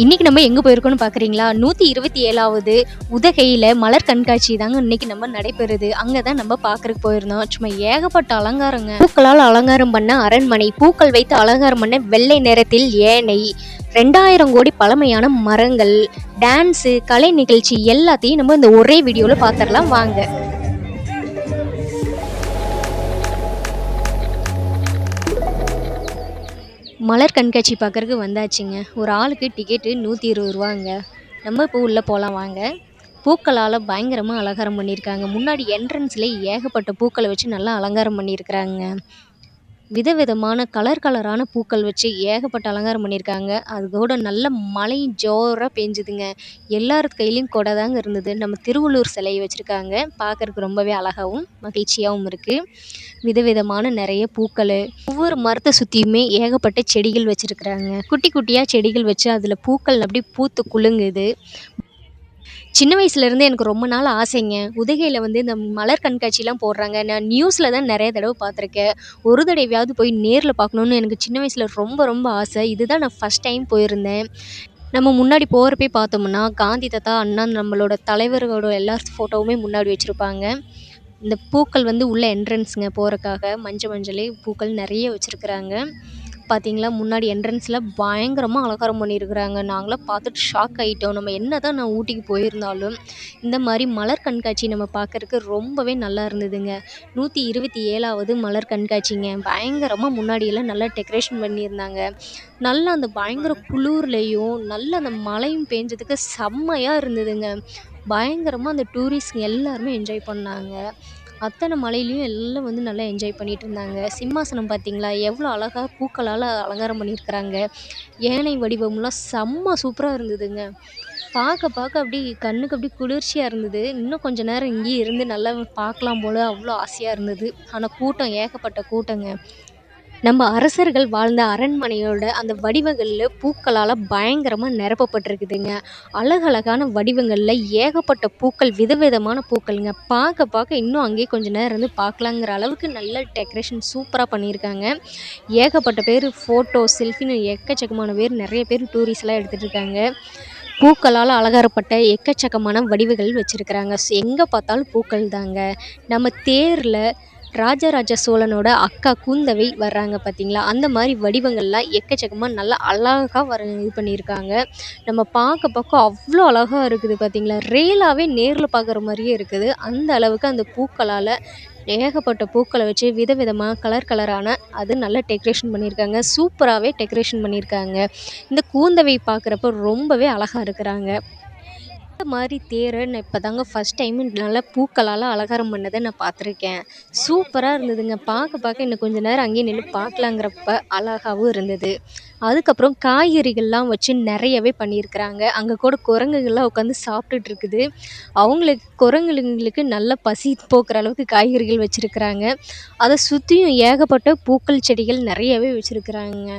இன்னைக்கு நம்ம எங்கே போயிருக்கோம்னு பார்க்குறீங்களா நூற்றி இருபத்தி ஏழாவது உதகையில் மலர் கண்காட்சி தாங்க இன்னைக்கு நம்ம நடைபெறுது. அங்கே தான் நம்ம பார்க்கறதுக்கு போயிருந்தோம். சும்மா ஏகப்பட்ட அலங்காரங்க. பூக்களால் அலங்காரம் பண்ண அரண்மனை பூக்கள் வைத்து அலங்காரம் பண்ண வெள்ளை நிறத்தில் ஏனை ரெண்டாயிரம் கோடி பழமையான மரங்கள் டான்ஸு கலை நிகழ்ச்சி எல்லாத்தையும் நம்ம இந்த ஒரே வீடியோவில் பார்த்துடலாம் வாங்க. மலர் கண்காட்சி பார்க்கறதுக்கு வந்தாச்சுங்க. ஒரு ஆளுக்கு டிக்கெட்டு நூற்றி இருபது ரூபாங்க. நம்ம இப்போ உள்ளே போகலாம் வாங்க. பூக்களால் பயங்கரமாக அலங்காரம் பண்ணியிருக்காங்க. முன்னாடி என்ட்ரன்ஸ்லேயே ஏகப்பட்ட பூக்களை வச்சு நல்லா அலங்காரம் பண்ணியிருக்கிறாங்க. விதவிதமான கலர் கலரான பூக்கள் வச்சு ஏகப்பட்ட அலங்காரம் பண்ணியிருக்காங்க. அது கூட நல்ல மழையும் ஜோராக பெஞ்சுதுங்க. எல்லார் கையிலையும் கொடை தாங்க இருந்தது. நம்ம திருவள்ளூர் சிலையை வச்சுருக்காங்க. பார்க்குறக்கு ரொம்பவே அழகாகவும் மகிழ்ச்சியாகவும் இருக்குது விதவிதமான நிறைய பூக்கள் ஒவ்வொரு மரத்தை சுற்றியுமே ஏகப்பட்ட செடிகள் வச்சுருக்குறாங்க. குட்டி குட்டியாக செடிகள் வச்சு அதில் பூக்கள் அப்படி பூத்து குலுங்குது. சின்ன வயசுலேருந்தே எனக்கு ரொம்ப நாள் ஆசைங்க. உதகையில் வந்து இந்த மலர் கண்காட்சிலாம் போடுறாங்க. நான் நியூஸில் தான் நிறைய தடவை பார்த்துருக்கேன். ஒரு தடவையாவது போய் நேரில் பார்க்கணுன்னு எனக்கு சின்ன வயசில் ரொம்ப ரொம்ப ஆசை. இதுதான் நான் ஃபஸ்ட் டைம் போயிருந்தேன். நம்ம முன்னாடி போகிறப்பே பார்த்தோம்னா காந்தி தாத்தா அண்ணா நம்மளோட தலைவர்களோட எல்லா ஃபோட்டோவுமே முன்னாடி வச்சுருப்பாங்க. இந்த பூக்கள் வந்து உள்ள என்ட்ரன்ஸுங்க போகிறக்காக மஞ்சள் மஞ்சளே பூக்கள் நிறைய வச்சுருக்குறாங்க. பார்த்தீங்களா முன்னாடி என்ட்ரன்ஸில் பயங்கரமாக அலங்காரம் பண்ணியிருக்கிறாங்க. நாங்களாம் பார்த்துட்டு ஷாக் ஆகிட்டோம் நம்ம என்ன தான் நான் ஊட்டிக்கு போயிருந்தாலும் இந்த மாதிரி மலர் கண்காட்சி நம்ம பார்க்கறக்கு ரொம்பவே நல்லா இருந்ததுங்க. நூற்றி இருபத்தி ஏழாவது மலர் கண்காட்சிங்க. பயங்கரமாக முன்னாடியெல்லாம் நல்லா டெக்கரேஷன் பண்ணியிருந்தாங்க. நல்லா அந்த பயங்கர குளிர்லையும் நல்லா அந்த மழையும் பேஞ்சதுக்கு செம்மையாக இருந்ததுங்க. பயங்கரமாக அந்த டூரிஸ்ட்ங்க எல்லாருமே என்ஜாய் பண்ணாங்க. அத்தனை மலையிலேயும் எல்லாம் வந்து நல்லா என்ஜாய் பண்ணிட்டு இருந்தாங்க சிம்மாசனம் பார்த்தீங்களா எவ்வளோ அழகாக பூக்களால் அலங்காரம் பண்ணியிருக்கிறாங்க. யானை வடிவம்லாம் செம்ம சூப்பராக இருந்ததுங்க. பார்க்க பார்க்க அப்படி கண்ணுக்கு அப்படி குளிர்ச்சியாக இருந்தது. இன்னும் கொஞ்ச நேரம் இங்கேயே இருந்து நல்லா பார்க்கலாம் போல் அவ்வளோ ஆசையாக இருந்தது. ஆனால் கூட்டம் ஏகப்பட்ட கூட்டங்க. நம்ம அரசர்கள் வாழ்ந்த அரண்மனையோட அந்த வடிவங்களில் பூக்களால் பயங்கரமாக நிரப்பப்பட்டிருக்குதுங்க. அழகழகான வடிவங்களில் ஏகப்பட்ட பூக்கள் விதவிதமான பூக்கள்ங்க. பார்க்க பார்க்க இன்னும் அங்கேயே கொஞ்ச நேரம் இருந்து பார்க்கலாங்கிற அளவுக்கு நல்ல டெக்கரேஷன் சூப்பராக பண்ணியிருக்காங்க. ஏகப்பட்ட பேர் ஃபோட்டோ செல்ஃபின்னு எக்கச்சக்கமான பேர் நிறைய பேர் டூரிஸ்ட்லாம் எடுத்துகிட்டு இருக்காங்க. பூக்களால் அலங்காரப்பட்ட எக்கச்சக்கமான வடிவுகள் வச்சுருக்கிறாங்க. எங்கே பார்த்தாலும் பூக்கள் தாங்க நம்ம தேரில் ராஜராஜ சோழனோட அக்கா குந்தவை வர்றாங்க பார்த்தீங்களா? அந்த மாதிரி வடிவங்கள்லாம் எக்கச்சக்கமாக நல்லா அழகாக வர இது பண்ணியிருக்காங்க. நம்ம பார்க்க பார்க்க அவ்வளோ அழகாக இருக்குது பார்த்தீங்களா? ரியலாகவே நேரில் பார்க்குற மாதிரியே இருக்குது. அந்த அளவுக்கு அந்த பூக்களால் ஏகப்பட்ட பூக்களை வச்சு விதவிதமாக கலர் கலரான அது நல்லா டெக்கரேஷன் பண்ணியிருக்காங்க. சூப்பராகவே டெக்கரேஷன் பண்ணியிருக்காங்க. இந்த கூந்தவை பார்க்குறப்ப ரொம்பவே அழகாக இருக்கிறாங்க. இந்த மாதிரி தேரை நான் இப்போ தாங்க ஃபஸ்ட் டைம் நல்லா பூக்களால் அலங்காரம் பண்ணதை நான் பார்த்துருக்கேன். சூப்பராக இருந்ததுங்க. பார்க்க பார்க்க இன்னும் கொஞ்ச நேரம் அங்கேயே நின்று பார்க்கலாங்கிறப்ப அழகாகவும் இருந்தது. அதுக்கப்புறம் காய்கறிகள்லாம் வச்சு நிறையவே பண்ணியிருக்கிறாங்க. அங்கே கூட குரங்குகள்லாம் உட்காந்து சாப்பிட்டுட்டு இருக்குது. அவங்களுக்கு குரங்குங்களுக்கு நல்ல பசி போக்குற அளவுக்கு காய்கறிகள் வச்சுருக்குறாங்க. அதை சுற்றியும் ஏகப்பட்ட பூக்கள் செடிகள் நிறையவே வச்சுருக்குறாங்க.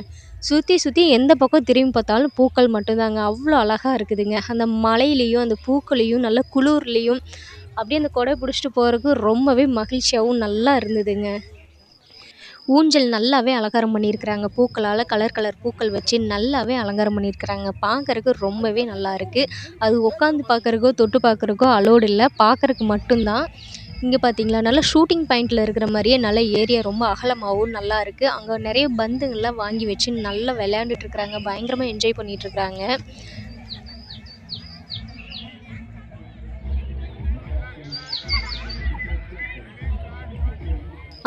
சுற்றி சுற்றி எந்த பக்கம் திரும்பி பார்த்தாலும் பூக்கள் மட்டும்தாங்க. அவ்வளோ அழகாக இருக்குதுங்க. அந்த மலையிலையும் அந்த பூக்களையும் நல்ல குளிர்லையும் அப்படியே அந்த கொடை பிடிச்சிட்டு போகிறதுக்கு ரொம்பவே மகிழ்ச்சியாகவும் நல்லா இருந்ததுங்க. ஊஞ்சல் நல்லாவே அலங்காரம் பண்ணியிருக்கிறாங்க. பூக்களால் கலர் கலர் பூக்கள் வச்சு நல்லாவே அலங்காரம் பண்ணியிருக்கிறாங்க. பார்க்குறக்கு ரொம்பவே நல்லா இருக்குது அது உட்காந்து பார்க்குறக்கோ தொட்டு பார்க்குறக்கோ அலோடு இல்லை. பார்க்குறக்கு மட்டும்தான். இங்கே பார்த்தீங்களா நல்லா ஷூட்டிங் பாயிண்டில் இருக்கிற மாதிரியே நல்ல ஏரியா ரொம்ப அகலமாகவும் நல்லா இருக்குது அங்கே நிறைய பந்துங்கள்லாம் வாங்கி வச்சு நல்லா விளையாண்டுட்டு இருக்கிறாங்க. பயங்கரமாக என்ஜாய் பண்ணிகிட்டு இருக்கிறாங்க.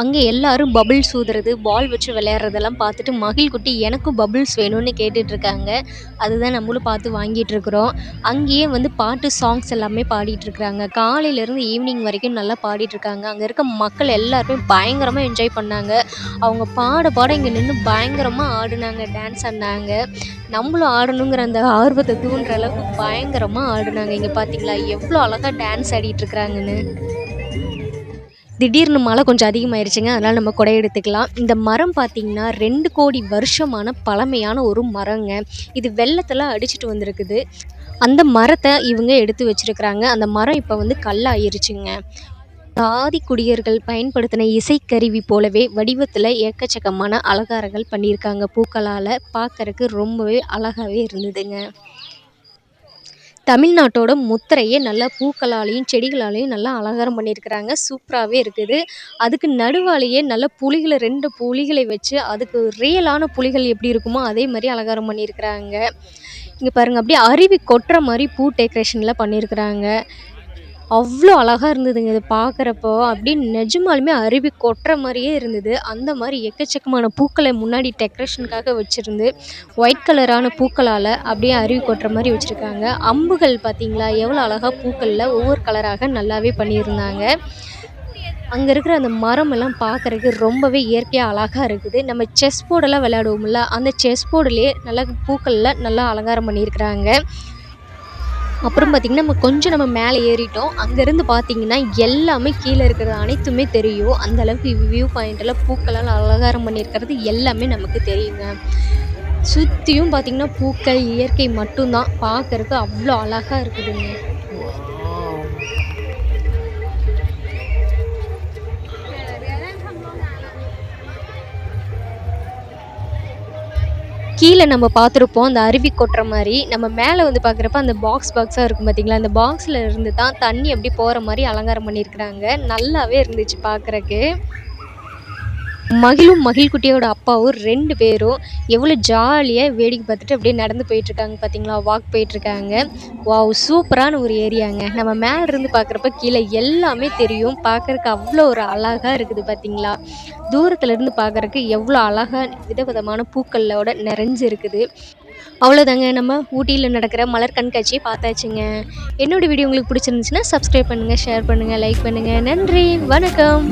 அங்கே எல்லாரும் பபிள்ஸ் ஊதுறது பால் வச்சு விளையாடுறதெல்லாம் பார்த்துட்டு மகிழ் குட்டி எனக்கும் பபிள்ஸ் வேணும்னு கேட்டுட்ருக்காங்க அதுதான் நம்மளும் பார்த்து வாங்கிட்டுருக்குறோம் அங்கேயே வந்து பாட்டு சாங்ஸ் எல்லாமே பாடிட்டுருக்குறாங்க காலையிலேருந்து ஈவினிங் வரைக்கும் நல்லா பாடிட்டுருக்காங்க அங்கே இருக்க மக்கள் எல்லாருமே பயங்கரமாக என்ஜாய் பண்ணாங்க. அவங்க பாட பாட இங்கே நின்று பயங்கரமாக ஆடினாங்க டான்ஸ் ஆடினாங்க. நம்மளும் ஆடணுங்கிற அந்த ஆர்வத்தை தூண்டுற அளவுக்கு பயங்கரமாக ஆடினாங்க. இங்கே பார்த்தீங்களா எவ்வளோ அழகாக டான்ஸ் ஆடிட்டுருக்குறாங்கன்னு திடீர்னு மழை கொஞ்சம் அதிகமாயிருச்சுங்க அதனால் நம்ம குடை எடுத்துக்கலாம். இந்த மரம் பார்த்திங்கன்னா ரெண்டு கோடி வருஷமான பழமையான ஒரு மரங்க. இது வெள்ளத்தில் அடிச்சிட்டு வந்திருக்குது. அந்த மரத்தை இவங்க எடுத்து வச்சிருக்கிறாங்க. அந்த மரம் இப்போ வந்து கல்லாயிருச்சுங்க. ஆதி குடியர்கள் பயன்படுத்தின இசைக்கருவி போலவே வடிவத்தில் ஏக்கச்சக்கமான அலங்காரங்கள் பண்ணியிருக்காங்க. பூக்களால் பார்க்கறக்கு ரொம்பவே அழகாகவே இருந்ததுங்க. தமிழ்நாட்டோட முத்திரையே நல்லா பூக்களாலேயும் செடிகளாலேயும் நல்லா அலங்காரம் பண்ணியிருக்கிறாங்க. சூப்பராகவே இருக்குது. அதுக்கு நடுவாலேயே நல்ல புலிகளை ரெண்டு புலிகளை வச்சு அதுக்கு ரியலான புலிகள் எப்படி இருக்குமோ அதே மாதிரி அலங்காரம் பண்ணியிருக்கிறாங்க. இங்கே பாருங்கள் அப்படியே அருவி கொட்டுற மாதிரி பூ டெக்கரேஷன்லாம் பண்ணியிருக்கிறாங்க. அவ்வளோ அழகாக இருந்ததுங்க இது பார்க்குறப்போ அப்படியே நிஜமாலுமே அருவி கொட்டுற மாதிரியே இருந்தது. அந்த மாதிரி எக்கச்சக்கமான பூக்களை முன்னாடி டெக்கரேஷனுக்காக வச்சுருந்து ஒயிட் கலரான பூக்களால் அப்படியே அருவி கொட்டுற மாதிரி வச்சுருக்காங்க. அம்புகள் பார்த்திங்களா எவ்வளோ அழகாக பூக்களில் ஒவ்வொரு கலராக நல்லாவே பண்ணியிருந்தாங்க. அங்கே இருக்கிற அந்த மரம் எல்லாம் பார்க்குறதுக்கு ரொம்பவே இயற்கையாக அழகாக இருக்குது. நம்ம செஸ் போர்டெல்லாம் விளையாடுவோம்ல அந்த செஸ் போர்டுலேயே நல்லா பூக்களில் நல்லா அலங்காரம் பண்ணியிருக்கிறாங்க. அப்புறம் பார்த்திங்கன்னா நம்ம கொஞ்சம் நம்ம மேலே ஏறிட்டோம். அங்கேருந்து பார்த்திங்கன்னா எல்லாமே கீழே இருக்கிறது அனைத்துமே தெரியும். அந்தளவுக்கு வியூ பாயிண்டில் பூக்களால் அலங்காரம் பண்ணியிருக்கிறது எல்லாமே நமக்கு தெரியுங்க. சுற்றியும் பார்த்திங்கன்னா பூக்கள் இயற்கை மட்டும்தான். பார்க்குறதுக்கு அவ்வளோ அழகாக இருக்குதுங்க. கீழே நம்ம பார்த்துருப்போம் அந்த அருவி கொட்டுற மாதிரி. நம்ம மேலே வந்து பார்க்குறப்ப அந்த பாக்ஸ் பாக்ஸாக இருக்கும் பார்த்தீங்களா அந்த பாக்ஸில் இருந்து தான் தண்ணி அப்படி போகிற மாதிரி அலங்காரம் பண்ணியிருக்கிறாங்க. நல்லாவே இருந்துச்சு பார்க்குறக்கு மகிழும் மகிழ்குட்டியோட அப்பாவும் ரெண்டு பேரும் எவ்வளோ ஜாலியாக வேடிக்கை பார்த்துட்டு அப்படியே நடந்து போயிட்டுருக்காங்க பார்த்தீங்களா வாக் போயிட்டுருக்காங்க. வாவ் சூப்பரான ஒரு ஏரியாங்க. நம்ம மேலே இருந்து பார்க்குறப்ப கீழே எல்லாமே தெரியும். பார்க்குறக்கு அவ்வளோ ஒரு அழகாக இருக்குது பார்த்தீங்களா தூரத்துலேருந்து பார்க்குறக்கு எவ்வளோ அழகாக விதவிதமான பூக்களோட நிறைஞ்சு இருக்குது அவ்வளோதாங்க. நம்ம ஊட்டியில் நடக்கிற மலர் கண்காட்சியை பார்த்தாச்சுங்க. என்னோடய வீடியோ உங்களுக்கு பிடிச்சிருந்துச்சுன்னா சப்ஸ்கிரைப் பண்ணுங்கள் ஷேர் பண்ணுங்கள் லைக் பண்ணுங்கள் நன்றி. வணக்கம்.